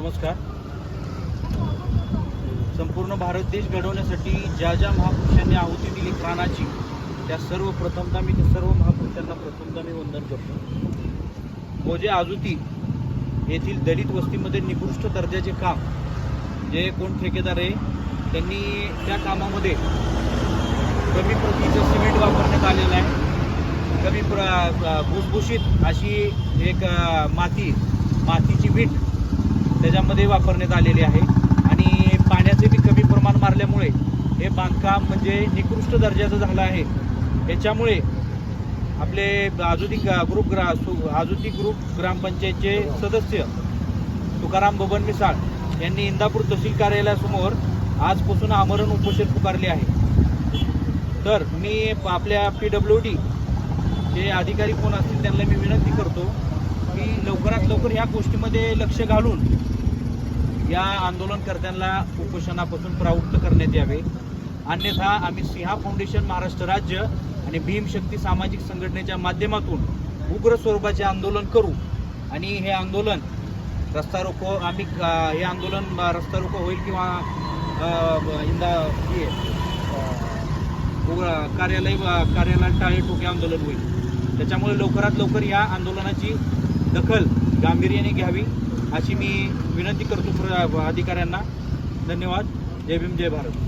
नमस्कार. संपूर्ण भारत देश घडवण्यासाठी ज्या ज्या महापुरुषांनी आहुती दिली प्राणाची त्या सर्व प्रथमता मी त्या सर्व महापुरुषांना प्रथमता मी वंदन करतो. मोजे आजुती येथील दलित वस्तीमध्ये निकृष्ट दर्जाचे काम जे कोण ठेकेदार आहे त्यांनी त्या कामामध्ये कमी प्रतीचं सिमेंट वापरण्यात आलेलं आहे. कमी प्र भुसभुशीत अशी एक माती मातीची वीट त्याच्यामध्ये वापरण्यात आलेली आहे. आणि पाण्याचे बी कमी प्रमाण मारल्यामुळे हे बांधकाम म्हणजे निकृष्ट दर्जाचं झालं आहे. याच्यामुळे आपले आजुती ग्रुप ग्रा सु- आजुती ग्रुप ग्रामपंचायतचे सदस्य तुकाराम बबन मिसाळ यांनी इंदापूर तहसील कार्यालयासमोर आजपासून आमरण उपोषण पुकारले आहे. तर मी आपल्या पी डब्ल्यू डी जे अधिकारी कोण असतील त्यांना मी विनंती करतो की लवकरात लवकर ह्या गोष्टीमध्ये लक्ष घालून या आंदोलनकर्त्यांना उपोषणापासून प्रावृत्त करण्यात यावे. अन्यथा आम्ही सिंहा फाउंडेशन महाराष्ट्र राज्य आणि भीमशक्ती सामाजिक संघटनेच्या माध्यमातून उग्र स्वरूपाचे आंदोलन करू. आणि हे आंदोलन रस्ता रोको आम्ही हे आंदोलन रस्ता रोको होईल किंवा इंदा हे, कार्यालय कार्यालय टाळे टोके आंदोलन होईल. त्याच्यामुळे लवकरात लवकर या आंदोलनाची दखल गांभीर्याने घ्यावी. अशी मी विनंती करतो प्र- अधिकाऱ्यांना धन्यवाद जय भीम जय भारत